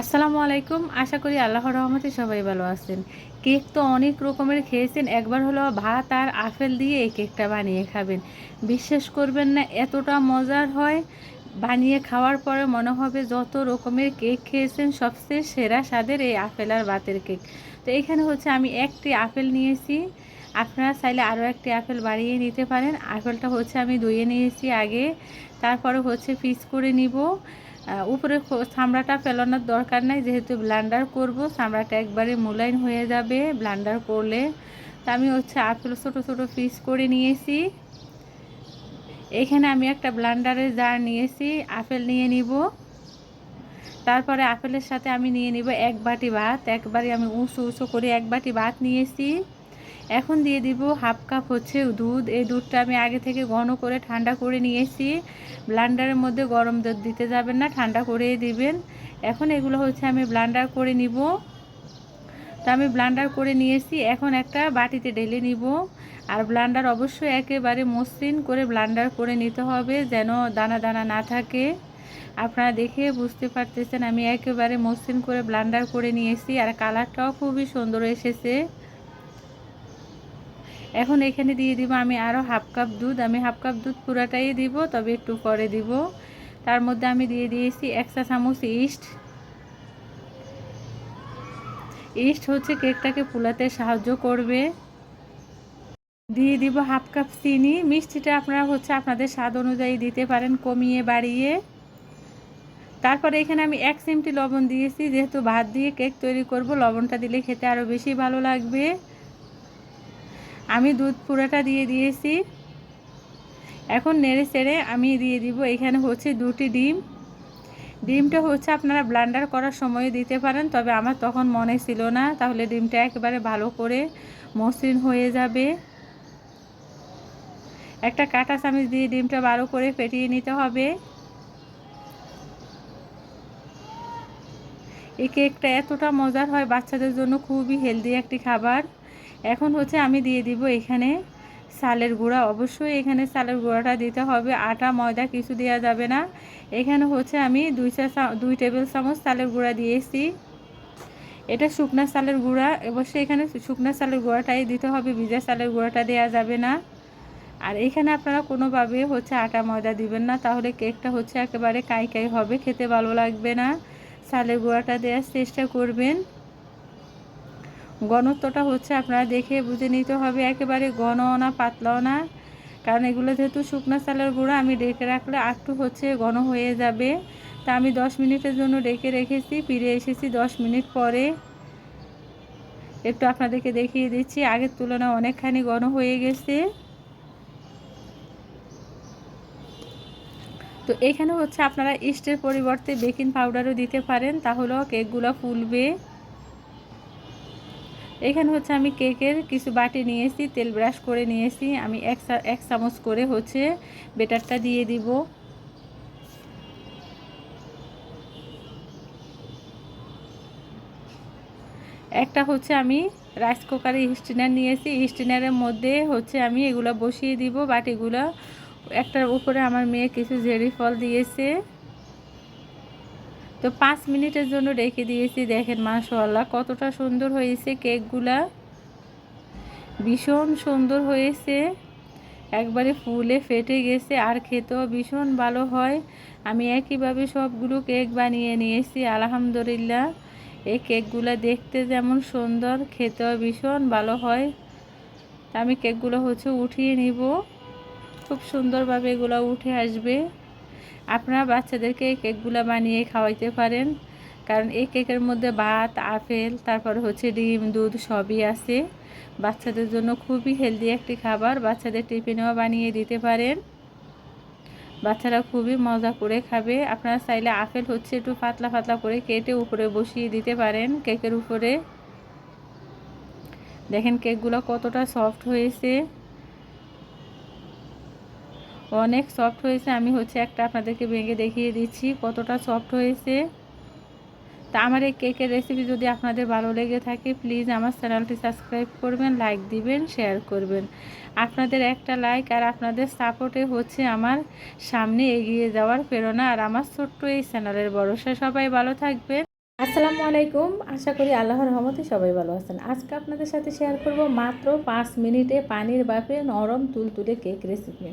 আসসালামু আলাইকুম। আশা করি আল্লাহর রহমতে সবাই ভালো আছেন। কেক তো অনেক রকমের খেয়েছেন। একবার হলো ভাত আর আপেল দিয়ে এই কেকটা বানিয়ে খাবেন। বিশ্বাস করবেন না, এতটা মজার হয়। বানিয়ে খাওয়ার পরে মনে হবে যত রকমের কেক খেয়েছেন সবচেয়ে সেরা স্বাদের এই আপেল আর ভাতের কেক। তো এখানে হচ্ছে আমি একটি আপেল নিয়েছি। আপনারা চাইলে আরও একটি আপেল বাড়িয়ে নিতে পারেন। আপেলটা হচ্ছে আমি ধুয়ে নিয়েছি আগে। তারপরে হচ্ছে পিস করে নিব। উপরে চামড়াটা ফেলানোর দরকার নাই, যেহেতু ব্লান্ডার করব, চামড়াটা একবারে মোলাইন হয়ে যাবে ব্লান্ডার করলে। তা আমি হচ্ছে আপেল ছোটো ছোটো পিস করে নিয়েছি। এখানে আমি একটা ব্লান্ডারের জার নিয়েছি, আপেল নিয়ে নিব। তারপরে আপেলের সাথে আমি নিয়ে নিব এক বাটি ভাত, একবারে আমি উঁচু উঁচু করে এক বাটি ভাত নিয়েছি। এখন দিয়ে দিব হাফ কাপ হচ্ছে দুধ। এই দুধটা আমি আগে থেকে ঘন করে ঠান্ডা করে নিয়েছি। ব্লান্ডারের মধ্যে গরম দুধ দিতে যাবেন না, ঠান্ডা করেই দিবেন। এখন এগুলো হচ্ছে আমি ব্লান্ডার করে নিব। তো আমি ব্লান্ডার করে নিয়েছি, এখন একটা বাটিতে ঢেলে নিব। আর ব্লান্ডার অবশ্যই একেবারে মসৃণ করে ব্লান্ডার করে নিতে হবে, যেন দানা দানা না থাকে। আপনারা দেখে বুঝতে পারতেছেন, আমি একেবারে মসৃণ করে ব্লান্ডার করে নিয়েছি। আর কালারটাও খুবই সুন্দর এসেছে। এখন এখানে দিয়ে দিব আমি আরও হাফ কাপ দুধ। আমি হাফ কাপ দুধ পুরাটাই দিব, তবে একটু পরে দিব। তার মধ্যে আমি দিয়ে দিয়েছি এক চা চামচ ইস্ট। ইস্ট হচ্ছে কেকটাকে ফুলাতে সাহায্য করবে। দিয়ে দিব হাফ কাপ চিনি। মিষ্টিটা আপনারা হচ্ছে আপনাদের স্বাদ অনুযায়ী দিতে পারেন কমিয়ে বাড়িয়ে। তারপরে এখানে আমি এক চিমটি লবণ দিয়েছি। যেহেতু ভাত দিয়ে কেক তৈরি করব, লবণটা দিলে খেতে আরও বেশি ভালো লাগবে। আমি দুধ পুরোটা দিয়ে দিয়েছি। এখন নেড়ে চেড়ে আমি দিয়ে দিব। এখানে হচ্ছে দুটি ডিম। ডিমটা হচ্ছে আপনারা ব্লান্ডার করার সময় দিতে পারেন, তবে আমার তখন মনে ছিল না। তাহলে ডিমটা একেবারে ভালো করে মসৃণ হয়ে যাবে। একটা কাটা চামিচ দিয়ে ডিমটা ভালো করে ফেটিয়ে নিতে হবে। এই কেকটা এতটা মজার হয় বাচ্চাদের জন্য, খুবই হেলদি একটি খাবার। এখন হচ্ছে আমি দিয়ে দিব এখানে সালের গুঁড়া। অবশ্যই এখানে সালের গুঁড়াটা দিতে হবে। আটা, ময়দা কিছু দেওয়া যাবে না। এখানে হচ্ছে আমি দুই চা দুই টেবিল চামচ চালের গুঁড়া দিয়েছি। এটা শুকনা চালের গুঁড়া। অবশ্যই এখানে শুকনা চালের গুঁড়াটাই দিতে হবে। ভিজা চালের গুঁড়াটা দেওয়া যাবে না। আর এখানে আপনারা কোনোভাবে হচ্ছে আটা, ময়দা দিবেন না। তাহলে কেকটা হচ্ছে একেবারে কাই কাই হবে। খেতে ভালো লাগবে না। চালের গুঁড়াটা দেওয়ার চেষ্টা করবেন। ঘনত্বটা হচ্ছে আপনারা দেখে বুঝে নিতে হবে, একেবারে ঘনও না পাতলাও না কারণ এগুলো যেহেতু শুকনা চালের গুঁড়া, আমি ডেকে রাখলে একটু হচ্ছে ঘন হয়ে যাবে। তা আমি দশ মিনিটের জন্য ডেকে রেখেছি, ফিরে এসেছি দশ মিনিট পরে। একটু আপনাদেরকে দেখিয়ে দিচ্ছি, আগের তুলনায় অনেকখানি ঘন হয়ে গেছে। তো এখানে হচ্ছে আপনারা ইস্টের পরিবর্তে বেকিং পাউডারও দিতে পারেন, তাহলেও কেকগুলো ফুলবে। এখানে হচ্ছে আমি কেকের কিছু বাটি নিয়েছি তেল ব্রাশ করে নিয়েছি আমি এক এক চামচ করে হচ্ছে বেটারটা দিয়ে দিব। একটা হচ্ছে আমি রাইস কুকারে স্টিনার নিয়েছি স্টিনারের মধ্যে হচ্ছে আমি এগুলো বসিয়ে দিব বাটিগুলো। একটার উপরে আমার মেয়ে কিছু জেরি ফল দিয়েছে। তো পাঁচ মিনিটের জন্য রেখে দিয়েছি। দেখেন মাশাল্লাহ কতটা সুন্দর হয়েছে কেকগুলা। ভীষণ সুন্দর হয়েছে। একবারে ফুলে ফেটে গেছে, আর খেতেও ভীষণ ভালো হয়। আমি একইভাবে সবগুলো কেক বানিয়ে নিয়েছি, আলহামদুলিল্লাহ। এই কেকগুলো দেখতে যেমন সুন্দর, খেতেও ভীষণ ভালো হয়। আমি কেকগুলো হচ্ছে উঠিয়ে নিব। খুব সুন্দরভাবে এগুলো উঠে আসবে। আপনারা বাচ্চাদেরকে কেকগুলো বানিয়ে খাওয়াইতে পারেন। কারণ এই কেকের মধ্যে ভাত, আপেল, তারপর হচ্ছে ডিম, দুধ সবই আছে। বাচ্চাদের জন্য খুবই হেলদি একটি খাবার। বাচ্চাদের টিফিনেও বানিয়ে দিতে পারেন। বাচ্চারা খুবই মজা করে খাবে। আপনারা চাইলে আপেল হচ্ছে একটু পাতলা পাতলা করে কেটে উপরে বসিয়ে দিতে পারেন কেকের উপরে। দেখেন কেকগুলো কতটা সফট হয়েছে। অনেক সফট হয়েছে। আমি হচ্ছে একটা আপনাদেরকে ভেঙে দেখিয়ে দিচ্ছি কতটা সফট হয়েছে। তা আমার এই কেকের রেসিপি যদি আপনাদের ভালো লেগে থাকে প্লিজ আমার চ্যানেলটি সাবস্ক্রাইব করবেন লাইক দিবেন শেয়ার করবেন। আপনাদের একটা লাইক আর আপনাদের সাপোর্টে হচ্ছে আমার সামনে এগিয়ে যাওয়ার প্রেরণা আর আমার ছোট্ট এই চ্যানেলের ভরসা সবাই ভালো থাকবেন। আসসালামু আলাইকুম। আশা করি আল্লাহর রহমতে সবাই ভালো আছেন। আজকে আপনাদের সাথে শেয়ার করব মাত্র পাঁচ মিনিটে পানির বাপে নরম তুলতুলে কেক রেসিপি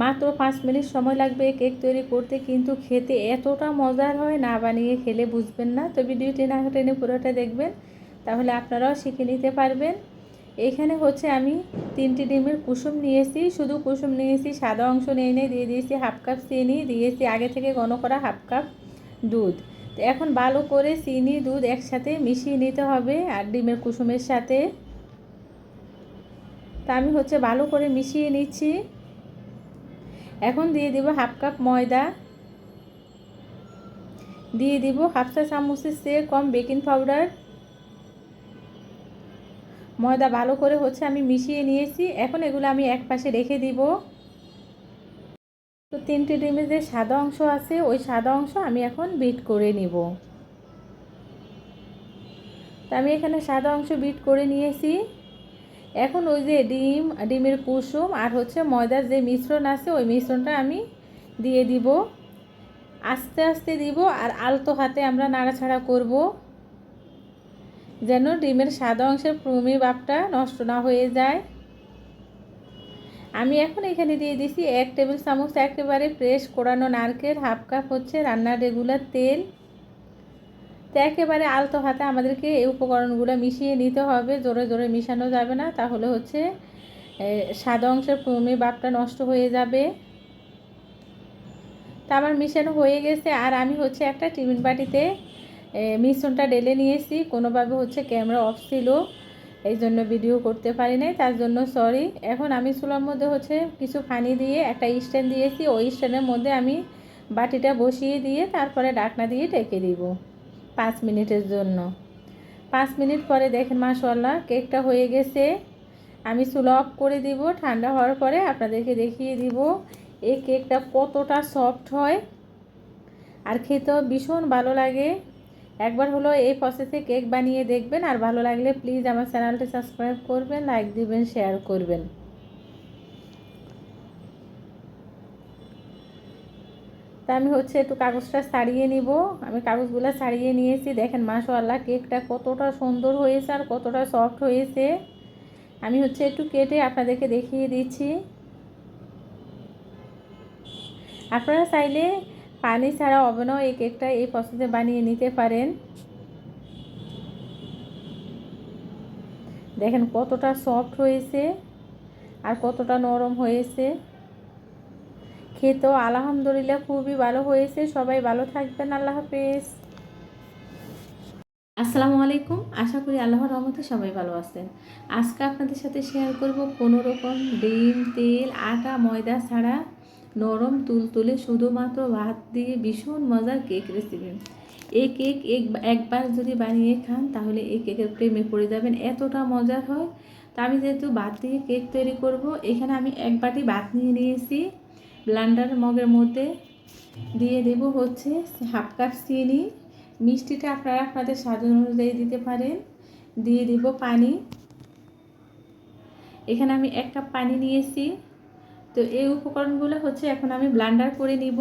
মাত্র পাঁচ মিনিট সময় লাগবে কেক তৈরি করতে, কিন্তু খেতে এতটা মজার হয় না বানিয়ে খেলে বুঝবেন না। তো ভিডিওটি না টেনে পুরোটা দেখবেন, তাহলে আপনারাও শিখে নিতে পারবেন। এখানে হচ্ছে আমি তিনটি ডিমের কুসুম নিয়েছি, শুধু কুসুম নিয়েছি, সাদা অংশ নিয়ে নিয়ে দিয়ে দিয়েছি হাফ কাপ চিনি, দিয়েছি আগে থেকে ঘন করা হাফ কাপ দুধ। তো এখন ভালো করে চিনি, দুধ একসাথে মিশিয়ে নিতে হবে আর ডিমের কুসুমের সাথে। তা আমি হচ্ছে ভালো করে মিশিয়ে নিচ্ছি। এখন দিয়ে দিব হাফ কাপ ময়দা। দিয়ে দিব হাফ চা চামচের চেয়ে কম বেকিং পাউডার। ময়দা ভালো করে হচ্ছে আমি মিশিয়ে নিয়েছি। এখন এগুলো আমি এক পাশে রেখে দিব। তো তিনটে ডিমের যে সাদা অংশ আছে, ওই সাদা অংশ আমি এখন বিট করে নিব। তা আমি এখানে সাদা অংশ বিট করে নিয়েছি। এখন ওই যে ডিম, ডিমের কুসুম আর হচ্ছে ময়দার যে মিশ্রণ আছে, ওই মিশ্রণটা আমি দিয়ে দিব। আস্তে আস্তে দিব আর আলতো হাতে আমরা নাড়াছাড়া করব, যেন ডিমের সাদা অংশের ক্রমি বাপটা নষ্ট না হয়ে যায়। আমি এখন এখানে দিয়ে দিছি এক টেবিল চামচ একেবারে ফ্রেশ কোরানো নারকেল, হাফ কাপ হচ্ছে রান্নার রেগুলার তেল। তো একেবারে আলতো হাতে আমাদেরকে এই উপকরণগুলো মিশিয়ে নিতে হবে। জোরে জোরে মিশানো যাবে না, তাহলে হচ্ছে সাদা অংশের ক্রমে বাপটা নষ্ট হয়ে যাবে। তা আমার মিশানো হয়ে গেছে, আর আমি হচ্ছে একটা টিফিন বাটিতে মিশ্রণটা ডেলে নিয়েছি। কোনোভাবে হচ্ছে ক্যামেরা অফ ছিল, এই জন্য ভিডিও করতে পারি নাই, তার জন্য সরি। এখন আমি চুলার মধ্যে হচ্ছে কিছু পানি দিয়ে একটা স্ট্যান্ড দিয়েছি, ওই স্ট্যান্ডের মধ্যে আমি বাটিটা বসিয়ে দিয়ে তারপরে ডাকনা দিয়ে ডেকে দিব। পাঁচ মিনিটের জন্য। পাঁচ মিনিট পরে দেখেন মাশাল্লাহ কেকটা হয়ে গেছে। আমি চুলা অফ করে দিব, ঠান্ডা হওয়ার পরে আপনাদেরকে দেখিয়ে দিব এই কেকটা কতটা সফট হয়। আর খেতেও ভীষণ ভালো লাগে। একবার হলো এই প্রসেসে কেক বানিয়ে দেখবেন। আর ভালো লাগলে প্লিজ আমার চ্যানেলটি সাবস্ক্রাইব করবেন লাইক দিবেন শেয়ার করবেন। আমি হচ্ছে একটু কাগজটা সারিয়ে নিব। আমি কাগজগুলো সারিয়ে নিয়েছি। দেখেন মাশাআল্লাহ কেকটা কতটা সুন্দর হয়েছে আর কতটা সফট হয়েছে। আমি হচ্ছে একটু কেটে আপনাদেরকে দেখিয়ে দিচ্ছি। আপনারা চাইলে পানি ছাড়া ওভেনও এই কেকটা এই প্রসেসে বানিয়ে নিতে পারেন। দেখেন কতটা সফট হয়েছে আর কতটা নরম হয়েছে। খেতেও আলহামদুলিল্লাহ খুবই ভালো হয়েছে। সবাই ভালো থাকবেন, আল্লাহ হাফেজ। আসসালামু আলাইকুম। আশা করি আল্লাহর রহমতে সবাই ভালো আছেন। আজকে আপনাদের সাথে শেয়ার করব কোনো রকম ডিম, তেল, আটা, ময়দা ছাড়া নরম তুলতুলে শুধুমাত্র ভাত দিয়ে ভীষণ মজার কেক রেসিপি এই কেক এক, একবার যদি বানিয়ে খান, তাহলে এই কেকের প্রেমে পড়ে যাবেন, এতটা মজার হয়। তা আমি যেহেতু ভাত দিয়ে কেক তৈরি করব, এখানে আমি এক বাটি ভাত নিয়ে নিয়েছি। ব্লান্ডার মগের মধ্যে দিয়ে দেব হচ্ছে হাফ কাপ চিনি। মিষ্টিটা আপনারা আপনাদের স্বাদ অনুযায়ী দিতে পারেন। দিয়ে দিব পানি। এখানে আমি এক কাপ পানি নিয়েছি। তো এই উপকরণগুলো হচ্ছে এখন আমি ব্লান্ডার করে নিব।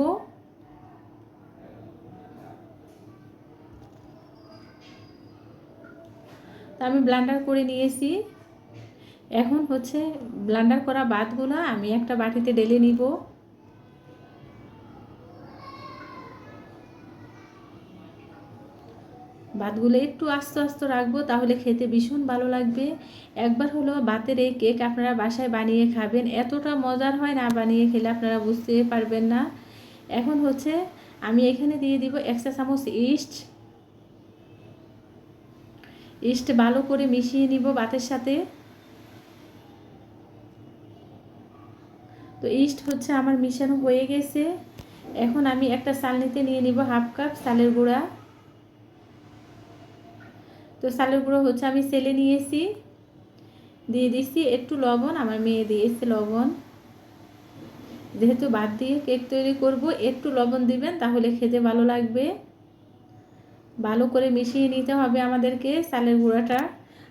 তো আমি ব্লান্ডার করে নিয়েছি। এখন হচ্ছে ব্লান্ডার করা বাদগুলো আমি একটা বাটিতে ডেলে নিব। ভাতগুলো একটু আস্তে আস্তে রাখব, তাহলে খেতে ভীষণ ভালো লাগবে। একবার হলো ভাতের এই কেক আপনারা বাসায় বানিয়ে খাবেন, এতটা মজার হয় না বানিয়ে খেলে আপনারা বুঝতে পারবেন না। এখন হচ্ছে আমি এখানে দিয়ে দিব একশো চামচ ইস্ট। ইস্ট ভালো করে মিশিয়ে নিব ভাতের সাথে। তো ইস্ট হচ্ছে আমার মিশানো হয়ে গেছে। এখন আমি একটা চালনিতে নিয়ে নিব হাফ কাপ চালের গুঁড়া। তো চালের গুঁড়ো হচ্ছে আমি সেলে নিয়েছি। দিয়ে দিচ্ছি একটু লবণ, আমার মেয়ে দিয়েছে লবণ। যেহেতু বাদ দিয়ে কেক তৈরি করব, একটু লবণ দিবেন তাহলে খেতে ভালো লাগবে। ভালো করে মিশিয়ে নিতে হবে আমাদেরকে চালের গুঁড়াটা।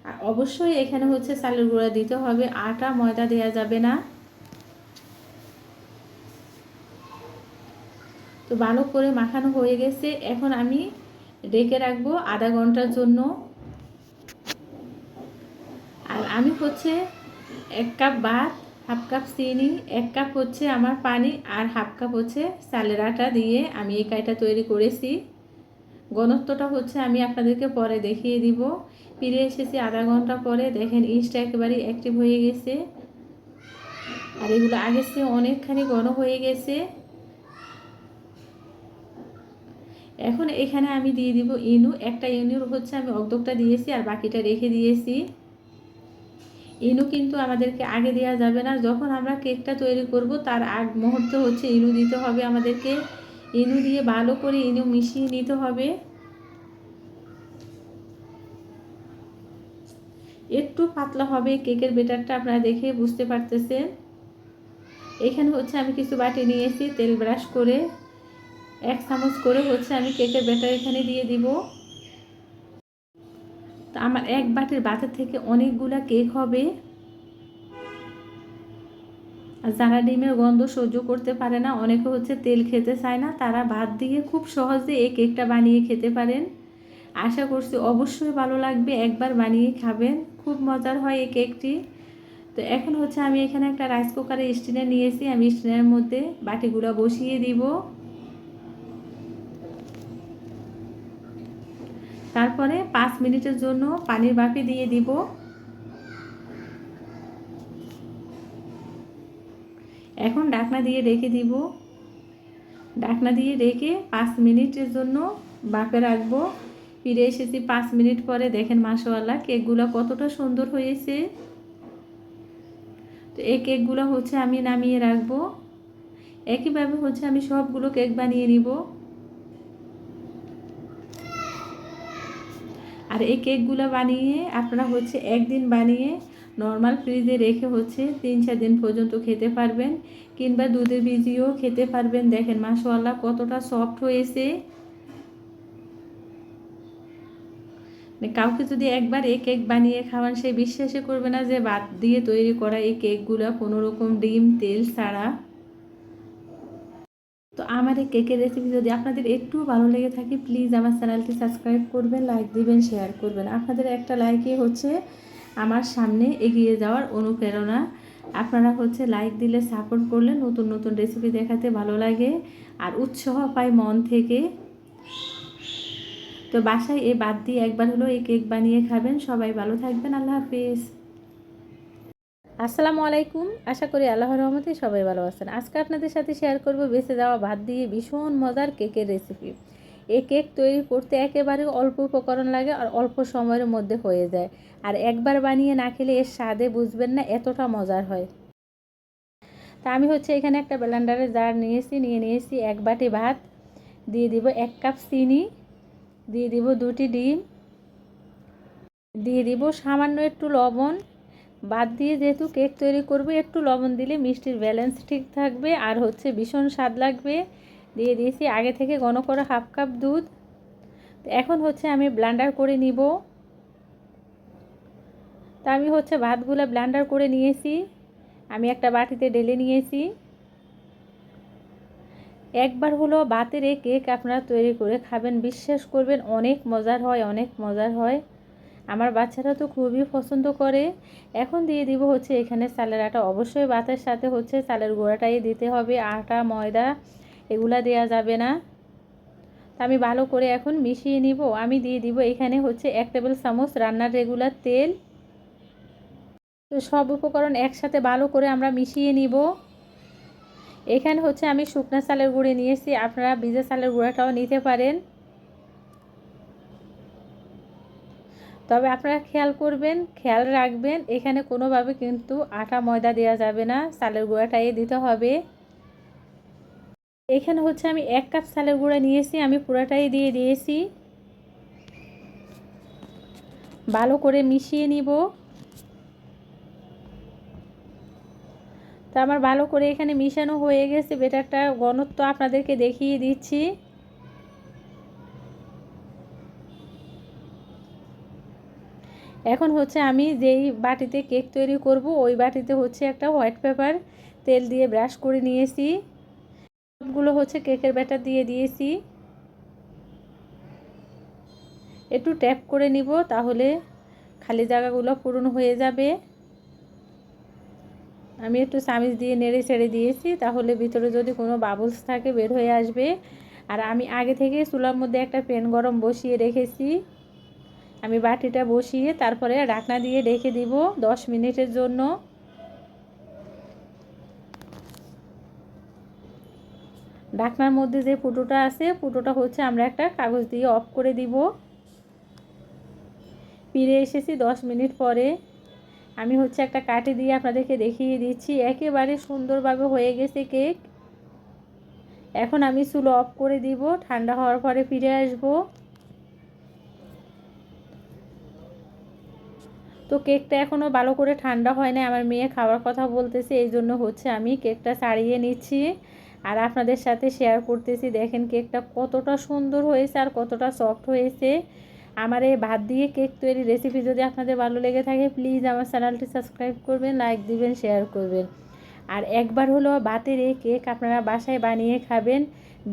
আর অবশ্যই এখানে হচ্ছে চালের গুঁড়া দিতে হবে, আটা, ময়দা দেওয়া যাবে না। তো ভালো করে মাখানো হয়ে গেছে। এখন আমি ডেকে রাখব আধা ঘণ্টার জন্য। আমি হচ্ছে এক কাপ ভাত, হাফ কাপ চিনি, এক কাপ হচ্ছে আমার পানি আর হাফ কাপ হচ্ছে চালের আটা দিয়ে আমি এই কাইটা তৈরি করেছি। ঘনত্বটা হচ্ছে আমি আপনাদেরকে পরে দেখিয়ে দিব। ফিরে এসেছি আধা ঘণ্টা পরে। দেখেন ইস্টটা একেবারেই অ্যাক্টিভ হয়ে গেছে। আর এগুলো আগের চেয়ে অনেকখানি ঘন হয়ে গেছে। এখন এখানে আমি দিয়ে দিব ইনু। একটা ইনুর হচ্ছে আমি অর্ধকটা দিয়েছি আর বাকিটা রেখে দিয়েছি। ইনু কিন্তু আমাদেরকে আগে দেওয়া যাবে না। যখন আমরা কেকটা তৈরি করব, তার আগ মুহূর্তে হচ্ছে ইনু দিতে হবে আমাদেরকে। ইনু দিয়ে ভালো করে ইনু মিশিয়ে নিতে হবে। একটু পাতলা হবে কেকের বেটারটা আপনারা দেখে বুঝতে পারতেছেন। এখানে হচ্ছে আমি কিছু বাটি নিয়েছি, তেল ব্রাশ করে। এক চামচ করে হচ্ছে আমি কেকের বেটার এখানে দিয়ে দিব। তো আমার এক বাটির বাতের থেকে অনেকগুলা কেক হবে। আর যারা ডিমের গন্ধ সহ্য করতে পারে না, অনেকে হচ্ছে তেল খেতে চায় না, তারা ভাত দিয়ে খুব সহজে এই কেকটা বানিয়ে খেতে পারেন। আশা করছি অবশ্যই ভালো লাগবে, একবার বানিয়ে খাবেন, খুব মজার হয় এই কেকটি। তো এখন হচ্ছে আমি এখানে একটা রাইস কুকারে স্টিনার নিয়েছি আমি স্টিনের মধ্যে বাটিগুলো বসিয়ে দিব। তারপরে পাঁচ মিনিটের জন্য পানির বাপি দিয়ে দিব। এখন ডাকনা দিয়ে রেখে দিব। ডাকনা দিয়ে রেখে পাঁচ মিনিটের জন্য বাপে রাখব। ফিরে এসেছি পাঁচ মিনিট পরে, দেখেন মাসওয়ালা কেকগুলো কতটা সুন্দর হয়েছে। তো এই কেকগুলো হচ্ছে আমি নামিয়ে রাখব। একইভাবে হচ্ছে আমি সবগুলো কেক বানিয়ে নিব। আর এই কেকগুলো বানিয়ে আপনারা হচ্ছে একদিন বানিয়ে নর্মাল ফ্রিজে রেখে হচ্ছে তিন চার দিন পর্যন্ত খেতে পারবেন কিংবা দুধে ভিজিয়েও খেতে পারবেন। দেখেন মাসওয়ালা কতটা সফট হয়েছে। মানে কাউকে যদি একবার এই কেক বানিয়ে খাওয়ান, সে বিশ্বাসই করবে না যে বাদ দিয়ে তৈরি করা এই কেকগুলো কোনো রকম ডিম, তেল ছাড়া। আমার এই কেকের রেসিপি যদি আপনাদের একটু ভালো লেগে থাকে প্লিজ আমার চ্যানেলটি সাবস্ক্রাইব করবেন লাইক দিবেন শেয়ার করবেন। আপনাদের একটা লাইকে হচ্ছে আমার সামনে এগিয়ে যাওয়ার অনুপ্রেরণা। আপনারা হচ্ছে লাইক দিলে সাপোর্ট করলে নতুন নতুন রেসিপি দেখাতে ভালো লাগে আর উৎসাহ পায় মন থেকে। তো বাসায় এ বাদ দিয়ে একবার হলো এই কেক বানিয়ে খাবেন। সবাই ভালো থাকবেন। আল্লাহ হাফিজ। আসসালামু আলাইকুম। আশা করি আল্লাহর রহমতে সবাই ভালো আছেন। আজকে আপনাদের সাথে শেয়ার করব বেঁচে যাওয়া ভাত দিয়ে ভীষণ মজার কেকের রেসিপি এই কেক তৈরি করতে একেবারে অল্প উপকরণ লাগে আর অল্প সময়ের মধ্যে হয়ে যায়। আর একবার বানিয়ে না খেলে এর স্বাদে বুঝবেন না এতটা মজার হয়। তা আমি হচ্ছে এখানে একটা ব্লেন্ডারের জার নিয়েছি, নিয়ে নিয়েছি এক বাটি ভাত। দিয়ে দিব এক কাপ চিনি। দিয়ে দিব দুটি ডিম। দিয়ে দিব সামান্য একটু লবণ। বাদ দিয়ে যেহেতু কেক তৈরি করবে, একটু লবণ দিলে মিষ্টির ব্যালেন্স ঠিক থাকবে আর হচ্ছে ভীষণ স্বাদ লাগবে। দিয়ে দিয়েছি আগে থেকে ঘন করা হাফ কাপ দুধ। এখন হচ্ছে আমি ব্লান্ডার করে নিব। তা আমি হচ্ছে ভাতগুলো ব্লান্ডার করে নিয়েছি। আমি একটা বাটিতে ঢেলে নিয়েছি। একবার হলো বাতের কেক আপনারা তৈরি করে খাবেন, বিশ্বাস করবেন, অনেক মজার হয়, অনেক মজার হয়। আমার বাচ্চারা তো খুবই পছন্দ করে। এখন দিয়ে দিব হচ্ছে এখানে চালের আটা। অবশ্যই ভাতের সাথে হচ্ছে চালের গুঁড়াটাই দিতে হবে। আটা, ময়দা, এগুলা দেয়া যাবে না। তা আমি ভালো করে এখন মিশিয়ে নিব। আমি দিয়ে দিব এখানে হচ্ছে এক টেবিল চামচ রান্নার রেগুলার তেল। তো সব উপকরণ একসাথে ভালো করে আমরা মিশিয়ে নিব। এখানে হচ্ছে আমি শুকনা চালের গুঁড়ি নিয়েছি। আপনারা ভিজা চালের গুঁড়াটাও নিতে পারেন। তবে আপনারা খেয়াল করবেন, খেয়াল রাখবেন, এখানে কোনোভাবে কিন্তু আটা ময়দা দেওয়া যাবে না, চালের গুঁড়াটাই দিতে হবে। এখানে হচ্ছে আমি এক কাপ চালের গুঁড়া নিয়েছি, আমি পুরাটাই দিয়ে দিয়েছি। ভালো করে মিশিয়ে নিব। তো আমার ভালো করে এখানে মিশানো হয়ে গেছে, বেটারটা ঘনত্ব আপনাদেরকে দেখিয়ে দিচ্ছি। এখন হচ্ছে আমি যেই বাটিতে কেক তৈরি করব, ওই বাটিতে হচ্ছে একটা হোয়াইট পেপার তেল দিয়ে ব্রাশ করে নিয়েছি। সবগুলো হচ্ছে কেকের ব্যাটার দিয়ে দিয়েছি। একটু ট্যাপ করে নিব তাহলে খালি জায়গাগুলো পূরণ হয়ে যাবে। আমি একটু চামিচ দিয়ে নেড়ে ছেড়ে দিয়েছি, তাহলে ভিতরে যদি কোনো বাবলস থাকে বের হয়ে আসবে। আর আমি আগে থেকে চুলার মধ্যে একটা প্যান গরম বসিয়ে রেখেছি। আমি বাটিটা বসিয়ে তারপরে ঢাকনা দিয়ে রেখে দিব দশ মিনিটের জন্য। ঢাকনার মধ্যে যে ফুটোটা আছে, ফুটোটা হচ্ছে আমরা একটা কাগজ দিয়ে অফ করে দিব। ফিরে এসেছি দশ মিনিট পরে। আমি হচ্ছে একটা কাঠি দিয়ে আপনাদেরকে দেখিয়ে দিচ্ছি, একেবারে সুন্দরভাবে হয়ে গেছে কেক। এখন আমি চুলো অফ করে দিব, ঠান্ডা হওয়ার পরে ফিরে আসব। তো কেকটা এখনও ভালো করে ঠান্ডা হয় না আমার মেয়ে খাওয়ার কথা বলতেছে, এই জন্য হচ্ছে আমি কেকটা ছাড়িয়ে নিচ্ছি আর আপনাদের সাথে শেয়ার করতেছি। দেখেন কেকটা কতটা সুন্দর হয়েছে আর কতটা সফট হয়েছে। আমার এই ভাত দিয়ে কেক তৈরি রেসিপি যদি আপনাদের ভালো লেগে থাকে প্লিজ আমার চ্যানেলটি সাবস্ক্রাইব করবেন লাইক দিবেন শেয়ার করবেন। আর একবার হলো ভাতের এই কেক আপনারা বাসায় বানিয়ে খাবেন।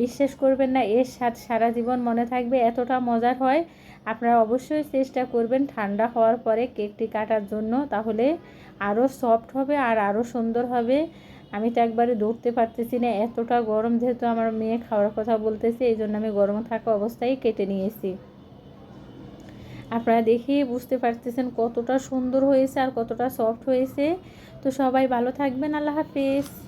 বিশ্বাস করবেন না, এর স্বাদ সারা জীবন মনে থাকবে, এতটা মজার হয়। আপনারা অবশ্যই চেষ্টা করবেন ঠান্ডা হওয়ার পরে কেকটি কাটার জন্য, তাহলে আরও সফট হবে আর আরও সুন্দর হবে। আমি তো একবারে দৌড়তে পারতেছি না, এতটা গরম যেহেতু আমার মেয়ে খাওয়ার কথা বলতেছে এই জন্য আমি গরম থাকা অবস্থায় কেটে নিয়েছি। আপনারা দেখেই বুঝতে পারতেছেন কতটা সুন্দর হয়েছে আর কতটা সফট হয়েছে। তো সবাই ভালো থাকবেন, আল্লাহ হাফিজ।